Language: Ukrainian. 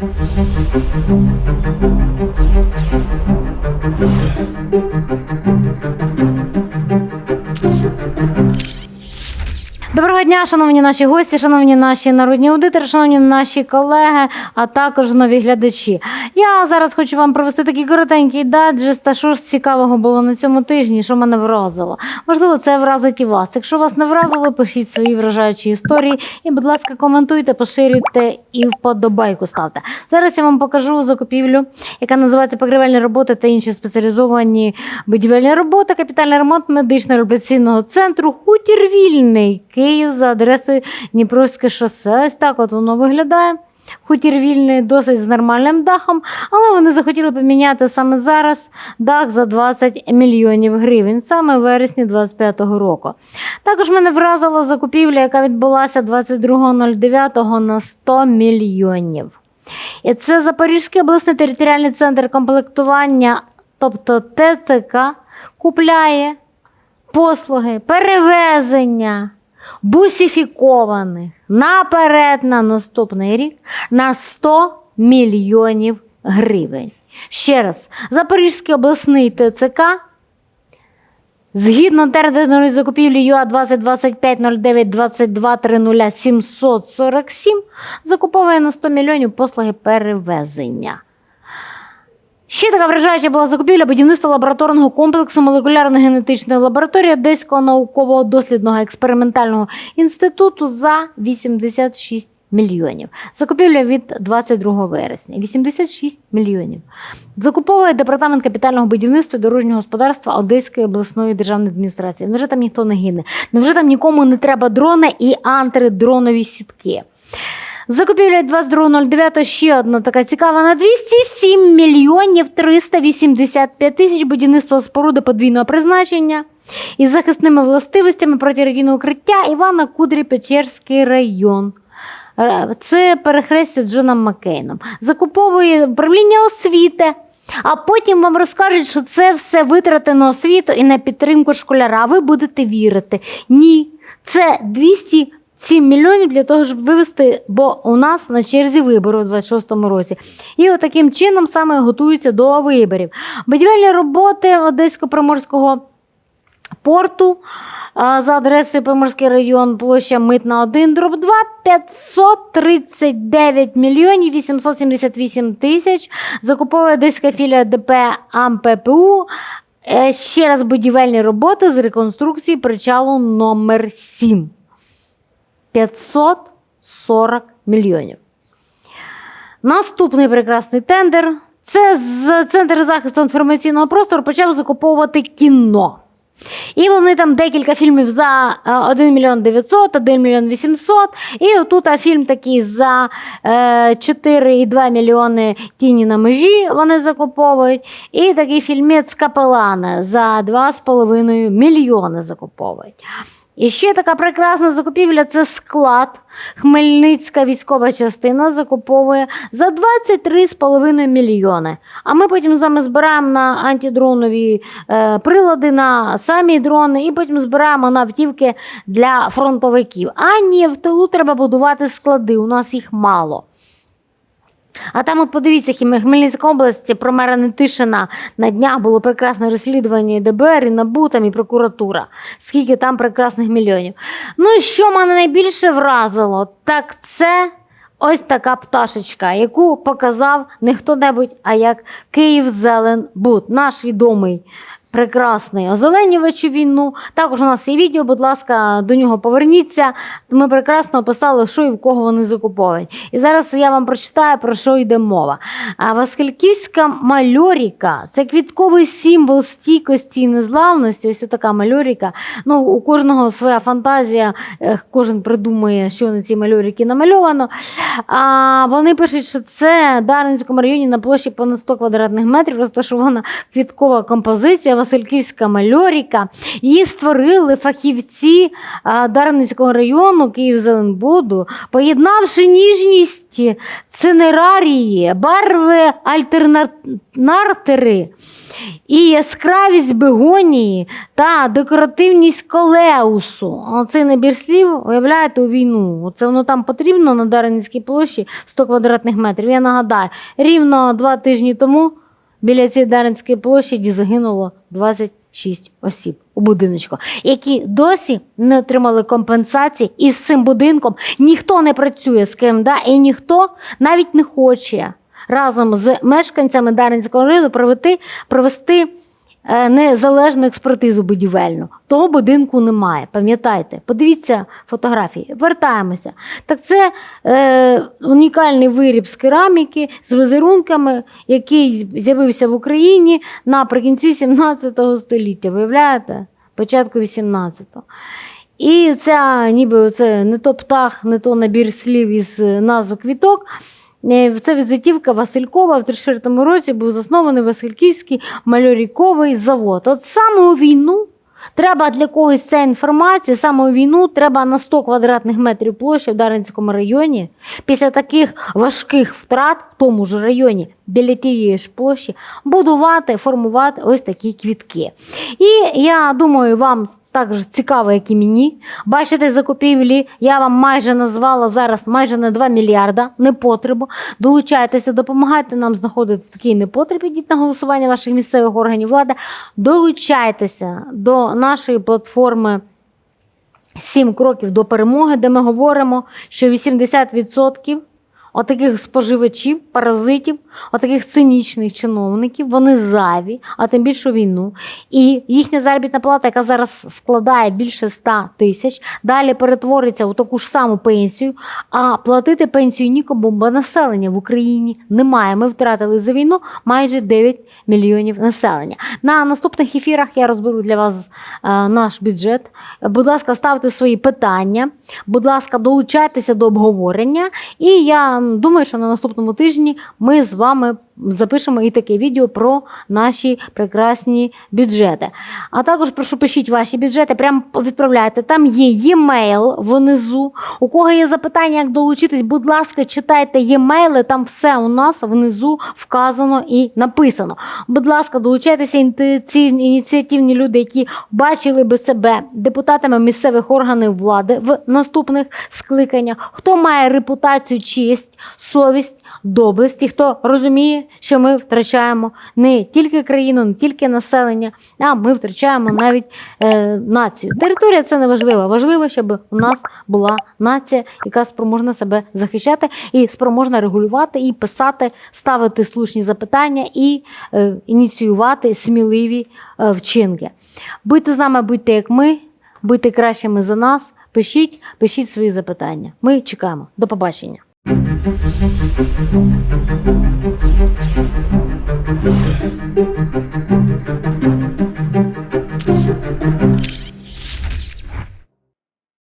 Thank you. Доброго дня, шановні наші гості, шановні наші народні аудитори, шановні наші колеги, а також нові глядачі. Я зараз хочу вам провести такий коротенький даджест, та що ж цікавого було на цьому тижні, що мене вразило. Можливо, це вразить і вас. Якщо вас не вразило, пишіть свої вражаючі історії і, будь ласка, коментуйте, поширюйте і вподобайку ставте. Зараз я вам покажу закупівлю, яка називається покривальні роботи та інші спеціалізовані будівельні роботи, капітальний ремонт медично-реабілітаційного центру Хутір Вільний, за адресою Дніпровське шосе. Ось так от воно виглядає. Хутір вільний, досить з нормальним дахом, але вони захотіли поміняти саме зараз дах за 20 мільйонів гривень, саме в вересні 25-го року. Також мене вразила закупівля, яка відбулася 22.09 на 100 мільйонів. І це Запорізький обласний територіальний центр комплектування, тобто ТЦК, купляє послуги перевезення бусифікованих наперед на наступний рік на 100 мільйонів гривень. Ще раз, Запорізький обласний ТЦК Згідно тендерної закупівлі ЮА 2025 09 22 30 747 закуповує на 100 мільйонів послуги перевезення. Ще така вражаюча була закупівля будівництва лабораторного комплексу молекулярно-генетичної лабораторії Одеського наукового дослідного експериментального інституту за 86 мільйонів. Закупівля від 22 вересня. 86 мільйонів. Закуповує департамент капітального будівництва дорожнього господарства Одеської обласної державної адміністрації. Невже там ніхто не гине? Невже там нікому не треба дрони і антидронові сітки? Закупівля 22.09 ще одна така цікава на 207 мільйонів 385 тисяч будівництва споруди подвійного призначення із захисними властивостями протирадійного укриття Івана Кудрі Печерський район. Е, Це перехрестя Джоном Маккейном. Закуповує управління освіти. А потім вам розкажуть, що це все витрати на освіту і на підтримку школяра. Ви будете вірити. Ні, це 207 мільйонів для того, щоб вивести, бо у нас на черзі вибори у 26-му році. І от таким чином саме готуються до виборів. Будівельні роботи Одесько-Приморського порту за адресою Приморський район, площа Митна 1, дроб 2, 539 мільйонів 878 тисяч. Закуповує Одеська філія ДП АМППУ. Е, Ще раз будівельні роботи з реконструкції причалу номер 7. 540 мільйонів. Наступний прекрасний тендер. Це Центр захисту інформаційного простору почав закуповувати кіно. І вони там декілька фільмів за е, 1 мільйон 900, 1 мільйон 800. І отут фільм такий за е, 4,2 мільйони тіні на межі вони закуповують. І такий фільмець Капелана за 2,5 мільйони закуповують. І ще така прекрасна закупівля це склад. Хмельницька військова частина закуповує за 23,5 мільйони. А ми потім з вами збираємо на антидронові е, прилади, на самі дрони, і потім збираємо на автівки для фронтовиків. А ні, в тилу треба будувати склади, у нас їх мало. А там, от подивіться, Хмельницька область про мера Нетишина на днях було прекрасне розслідування і ДБР, і НАБУ, там, і прокуратура. Скільки там прекрасних мільйонів. Ну і що мене найбільше вразило, так це ось така пташечка, яку показав не хто-небудь, а як Київ Зеленбуд, наш відомий. Прекрасний озеленювач війну. Також у нас є відео, будь ласка, до нього поверніться. Ми прекрасно описали, що і в кого вони закуповують. І зараз я вам прочитаю, про що йде мова. А Васкальківська мальоріка це квітковий символ стійкості і незламності. Ось така мальоріка. Ну, у кожного своя фантазія, кожен придумує, що на цій мальоріки намальовано. А вони пишуть, що це в Дарницькому районі на площі понад 100 квадратних метрів розташована квіткова композиція. Васильківська мальоріка. Її створили фахівці Дарницького району Київзеленбуду, поєднавши ніжність цинерарії, барви альтернатери і яскравість бегонії та декоративність колеусу. Оцей набір слів, уявляєте, у війну. Оце воно там потрібно на Дарницькій площі 100 квадратних метрів. Я нагадаю, рівно два тижні тому біля цієї Даринської площі загинуло 26 осіб у будиночку, які досі не отримали компенсації. І з цим будинком ніхто не працює з КМДА і ніхто навіть не хоче разом з мешканцями Даринського району провести, провести незалежну експертизу будівельну. Того будинку немає. Пам'ятайте, подивіться фотографії. Вертаємося. Так це е, унікальний виріб з кераміки з візерунками, який з'явився в Україні наприкінці 17 століття. Виявляєте? Початку 18-го. І ця, ніби це не то птах, не то набір слів із е, назв квіток. Це візитівка Василькова в 34 році був заснований Васильківський мальоріковий завод. От саме у війну треба для когось ця інформація, саме у війну треба на 100 квадратних метрів площі в Дарницькому районі. Після таких важких втрат тому ж районі, біля тієї ж площі, будувати, формувати ось такі квітки. І я думаю, вам також цікаво, як і мені. Бачите, закупівлі я вам майже назвала зараз майже на 2 мільярда непотребу. Долучайтеся, допомагайте нам знаходити такий непотреб. Ідіть на голосування ваших місцевих органів влади. Долучайтеся до нашої платформи. Сім кроків до перемоги, де ми говоримо, що 80% отаких споживачів, паразитів, отаких цинічних чиновників, вони зайві, а тим більше війну. І їхня заробітна плата, яка зараз складає більше 100 тисяч, далі перетвориться у таку ж саму пенсію, а платити пенсію нікому, бо населення в Україні немає. Ми втратили за війну майже 9 мільйонів населення. На наступних ефірах я розберу для вас е, наш бюджет. Будь ласка, ставте свої питання. Будь ласка, долучайтеся до обговорення. І я думаю, що на наступному тижні ми з вами запишемо і таке відео про наші прекрасні бюджети. А також прошу пишіть ваші бюджети, прямо відправляйте. Там є e-mail внизу. У кого є запитання, як долучитись, будь ласка, читайте e-mail, там все у нас внизу вказано і написано. Будь ласка, долучайтеся ініціативні люди, які бачили би себе депутатами місцевих органів влади в наступних скликаннях. Хто має репутацію, честь, совість, доблесть, і хто розуміє, що ми втрачаємо не тільки країну, не тільки населення, а ми втрачаємо навіть е, націю. Територія це не важливо. Важливо, щоб у нас була нація, яка спроможна себе захищати і спроможна регулювати, і писати, ставити слушні запитання і е, ініціювати сміливі е, вчинки. Будьте з нами, будьте як ми, будьте кращими за нас. Пишіть, пишіть свої запитання. Ми чекаємо. До побачення. Thank you.